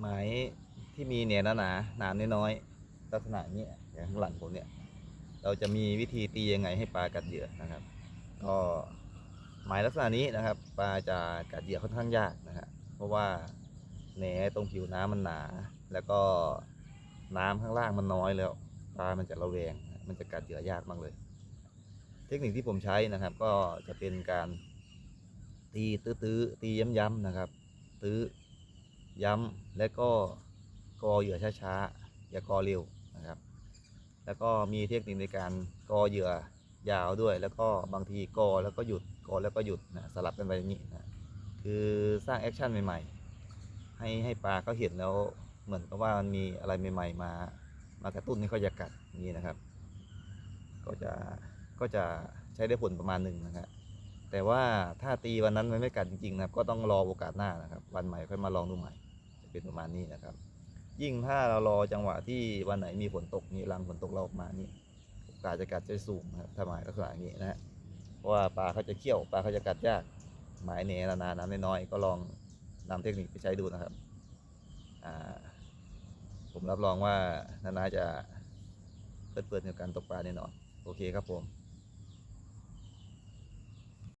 หมายที่มีเนี่ยหนาๆหนามน้อยๆลักษณะนี้อย่างข้างหลังผมเนี่ย เราจะมีวิธีตียังไงให้ปลากัดเหยื่อนะครับ ก็หมายลักษณะนี้นะครับ ปลาจะกัดเหยื่อค่อนข้างยากนะฮะเพราะว่าแหนตรงผิวน้ำมันหนา แล้วก็น้ำข้างล่างมันน้อยแล้ว ปลามันจะระแวง มันจะกัดเหยื่อยากมากเลย เทคนิคที่ผมใช้นะครับ ก็จะเป็นการตีตื้อๆตีย้ำๆนะครับ ตื้อ ย้ำและก็กอเหยื่อช้าๆ อย่ากอเร็วนะครับ แล้วก็มีเทคนิคในการกอเหยื่อยาวด้วย แล้วก็บางทีกอแล้วก็หยุดกอแล้วก็หยุดนะสลับกันไปอย่างนี้นะคือสร้างแอคชั่นใหม่ๆ ให้ให้ปลาเขาเห็นแล้วเหมือนกับว่ามันมีอะไรใหม่ ๆ มามากระตุ้นให้เขาอยากกัดนี้นะครับ ก็จะก็จะใช้ได้ผลประมาณหนึ่งนะครับ แต่ว่าถ้าตีวันนั้นมันไม่กัดจริงๆนะครับก็ต้องรอโอกาสหน้านะครับ วันใหม่ค่อยมาลองดูใหม่จะเป็นประมาณนี้นะครับ ยิ่งถ้าเรารอจังหวะที่วันไหนมีฝนตกนี่รังฝนตกเราออกมานี่โอกาสจะกัดจะสูงนะครับถ้าหมายลักษณะอย่างนี้นะฮะเพราะว่าปลาเขาจะเขี้ยวปลาเขาจะกัดยากหมายเหนนานน้ำน้อยก็ลองนำเทคนิคไปใช้ดูนะครับผมรับรองว่านานาจะเพลิดเพลินกับการตกปลาแน่นอน โอเคครับผม